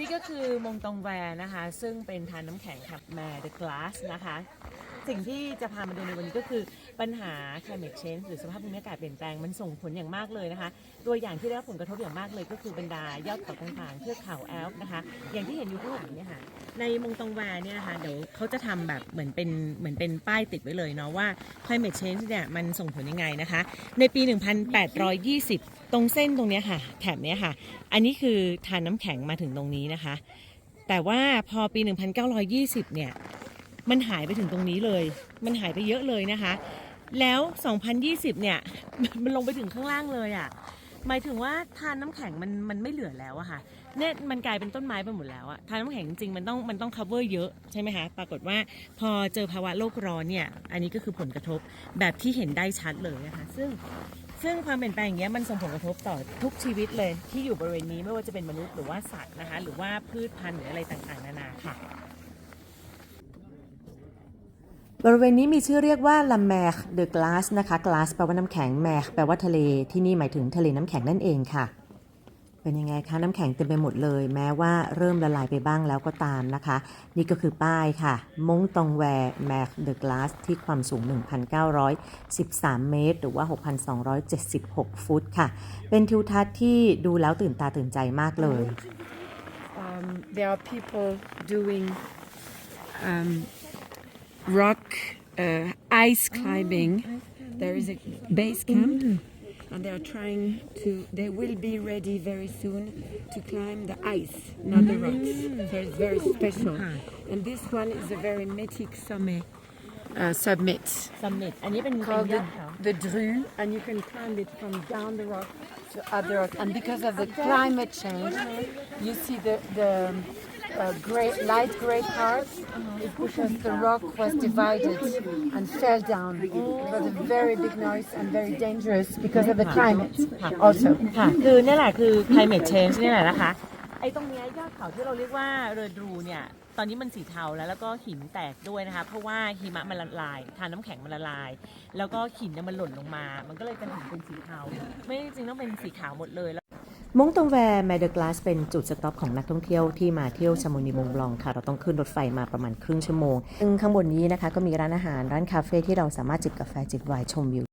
นี่ก็คือมงตองแวร์นะคะ ซึ่งเป็นทานน้ำแข็งค่ะแมร์เดอะกลาสนะคะ สิ่งที่จะพามาดูในวันนี้ก็คือปัญหา climate change หรือสภาพภูมิอากาศเปลี่ยนแปลงมันส่งผลอย่างมากเลยนะคะ ตัวอย่างที่ได้รับผลกระทบอย่างมากเลยก็คือบรรดายอดเขาต่างๆเทือกเขาแอลป์นะคะ อย่างที่เห็นอยู่ข้างหลังเนี่ยค่ะ ในมงตองแวร์เนี่ยนะคะเดี๋ยวเขาจะทำแบบเหมือนเป็นเหมือนเป็นป้ายติดไว้เลยเนาะว่า climate change เนี่ยมันส่งผลยังไงนะคะ ในปี 1820 ตรงเส้นตรงเนี้ยค่ะแถบเนี้ยค่ะ อันนี้คือทานน้ำแข็งมาถึงตรงนี้นะคะ แต่ว่าพอปี 1920 เนี่ย มันหายไปถึงตรงนี้เลย มันหายไปเยอะเลยนะคะ แล้ว 2020 เนี่ย มันลงไปถึงข้างล่างเลยอะ่ะ หมายถึงว่าทานน้ำแข็งมันมันไม่เหลือแล้วอะค่ะ เนี่ยมันกลายเป็นต้นไม้ไปหมดแล้วอะทานน้ำแข็งจริงมันต้องมันต้อง cover เยอะใช่ไหมคะ ปรากฏว่าพอเจอภาวะโลกร้อนเนี่ย อันนี้ก็คือผลกระทบแบบที่เห็นได้ชัดเลยนะคะ ซึ่งซึ่งความเปลี่ยนแปลงอย่างเงี้ยมันส่งผลกระทบต่อทุกชีวิตเลยที่อยู่บริเวณนี้ไม่ว่าจะเป็นมนุษย์หรือว่าสัตว์นะคะ หรือว่าพืชพันธุ์หรืออะไรต่างๆ นานาค่ะ บริเวณนี้มีชื่อเรียกว่า La Mer de Glace นะคะ Glass แปลว่าน้ำแข็ง Mer แปลว่าทะเลที่นี่หมายถึงทะเลน้ำแข็งนั่นเองค่ะ เป็นยังไงคะน้ำแข็งเต็มไปหมดเลย แม้ว่าเริ่มละลายไปบ้างแล้วก็ตามนะคะ นี่ก็คือป้ายค่ะ มงตองแวร์ Mer de Glace ที่ความสูง 1,913 เมตร หรือว่า 6,276 ฟุตค่ะ เป็นทิวทัศน์ที่ดูแล้วตื่นตาตื่นใจมากเลย um, there are people doing um, rock uh, ice climbing. Oh, there is a base camp, mm. and they are trying to. They will be ready very soon to climb the ice, not mm. the rocks. So it's very special. And this one is a very mythic summit. Uh, submit. Submit. And even called the, the Dru, and you can climb it from down the rock to up the rock. And because of the climate change, you see the the uh, gray, light gray part is because the rock was divided and fell down. It was a very big noise and very dangerous because of the climate also. ค่ะ คือนี่แหละคือ climate change นี่แหละนะคะ ไอ้ตรงเนี้ยยอดเขาที่เราเรียกว่าเรอดรูเนี่ย ตอนนี้มันสีเทาแล้วแล้วก็หินแตกด้วยนะคะ เพราะว่าหิมะมันละลาย ทานน้ำแข็งมันละลาย แล้วก็หินเนี่ยมันหล่นลงมา มันก็เลยจะเห็นเป็นสีเทา ไม่จริงต้องเป็นสีขาวหมดเลย มงตงแวร์แมเดอร์กลาสเป็นจุดสต็อปของนักท่องเที่ยวที่มาเที่ยวชามนีมงบลองค่ะ เราต้องขึ้นรถไฟมาประมาณครึ่งชั่วโมงซึ่งข้างบนนี้นะคะก็มีร้านอาหารร้านคาเฟ่ที่เราสามารถจิบกาแฟจิบไวน์ชมวิว